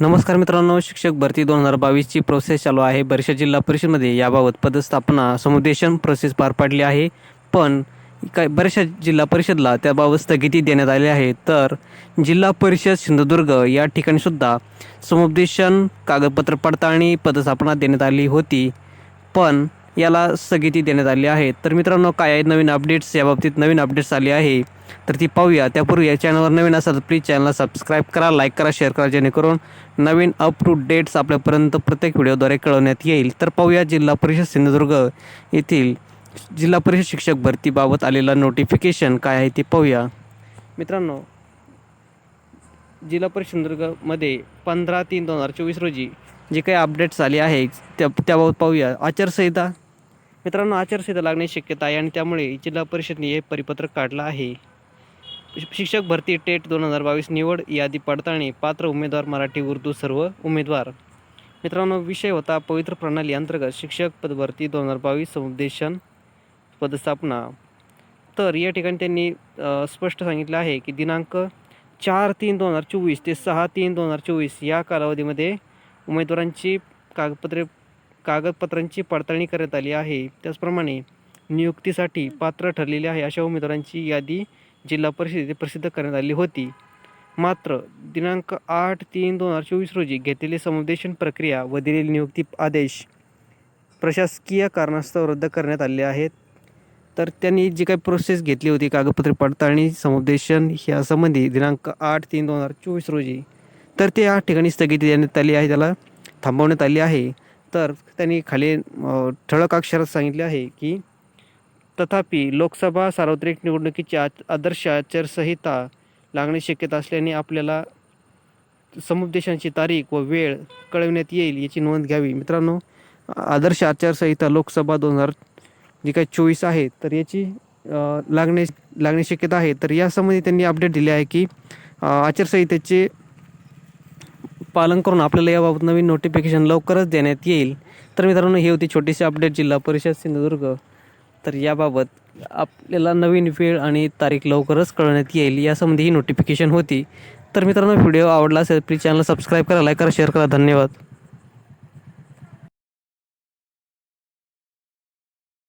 नमस्कार मित्रांनो शिक्षक भरती दोन हजार बावीसची प्रोसेस चालू आहे. बरेचशा जिल्हा परिषदमध्ये याबाबत पदस्थापना समुदेशन प्रोसेस पार पाडली आहे. पण काय बऱ्याचशा जिल्हा परिषदला त्याबाबत स्थगिती देण्यात आली आहे. तर जिल्हा परिषद सिंधुदुर्ग या ठिकाणी सुद्धा समुपदेशन कागदपत्र पडताळणी पदस्थापना देण्यात आली होती. पण याला स्थगिती देण्यात आली आहे. तर मित्रांनो काय आहे नवीन अपडेट्स याबाबतीत नवीन अपडेट्स आली आहे. तर ती पाहूया. त्यापूर्वी या चॅनलवर नवीन असाल तर प्लीज चॅनलला सबस्क्राईब करा लाईक करा शेअर करा जेणेकरून नवीन अप टू डेट्स आपल्यापर्यंत प्रत्येक व्हिडिओद्वारे कळवण्यात येईल. तर पाहूया जिल्हा परिषद सिंधुदुर्ग येथील जिल्हा परिषद शिक्षक भरतीबाबत आलेलं नोटिफिकेशन काय आहे ते पाहूया. मित्रांनो जिल्हा परिषद सिंधुदुर्गमध्ये पंधरा तीन दोन हजार चोवीस रोजी जे काही अपडेट्स आले आहेत त्या त्याबाबत पाहूया. आचारसंहिता मित्रांनो आचारसंहिता लागण्याची शक्यता आहे आणि त्यामुळे जिल्हा परिषदने हे परिपत्रक काढलं आहे. शिक्षक भरती टेट दोन हजार बावीस निवड यादी पडताळणी पात्र उमेदवार मराठी उर्दू सर्व उमेदवार. मित्रांनो विषय होता पवित्र प्रणाली अंतर्गत शिक्षक पदभरती दोन हजार बावीस समुपदेशन पदस्थापना. तर या ठिकाणी त्यांनी स्पष्ट सांगितलं आहे की दिनांक चार तीन दोन हजार चोवीस ते सहा तीन दोन हजार चोवीस या कालावधीमध्ये उमेदवारांची कागदपत्रे कागदपत्रांची पडताळणी करण्यात आली आहे. त्याचप्रमाणे नियुक्तीसाठी पात्र ठरलेले आहे अशा उमेदवारांची यादी जिल्हा परिषदेत प्रसिद्ध करण्यात आली होती. मात्र दिनांक आठ तीन दोन हजार चोवीस रोजी घेतलेली समुपदेशन प्रक्रिया व दिलेले नियुक्ती आदेश प्रशासकीय कारणास्तव रद्द करण्यात आले आहेत. तर त्यांनी जी काही प्रोसेस घेतली होती कागदपत्रे पडताळणी समुपदेशन ह्या संबंधी दिनांक आठ तीन दोन हजार चोवीस रोजी तर ते या ठिकाणी स्थगिती देण्यात आली आहे त्याला थांबवण्यात आली आहे. तर त्यांनी खाली ठळक अक्षरात सांगितले आहे की तथापि लोकसभा सार्वत्रिक निवडणुकीची आदर्श आचारसंहिता लागण्याची शक्यता असल्याने आपल्याला समुपदेशांची तारीख व वेळ कळविण्यात येईल याची नोंद घ्यावी. मित्रांनो आदर्श आचारसंहिता लोकसभा दोन हजार जी काही चोवीस आहे तर याची लागणे लागणे लागण्याची शक्यता आहे. तर यासंबंधी त्यांनी अपडेट दिले आहे की आचारसंहितेचे पालन करून आपल्याला याबाबत नवीन नोटिफिकेशन लवकरच देण्यात येईल. तर मित्रांनो हे होती छोटीशी अपडेट जिल्हा परिषद सिंधुदुर्ग. तर याबाबत आपल्याला नवीन वेळ आणि तारीख लवकरच कळवण्यात येईल यासंबंधी ही नोटिफिकेशन होती. तर मित्रांनो व्हिडिओ आवडला असेल प्लीज चॅनल सबस्क्राईब करा लाईक करा शेअर करा. धन्यवाद.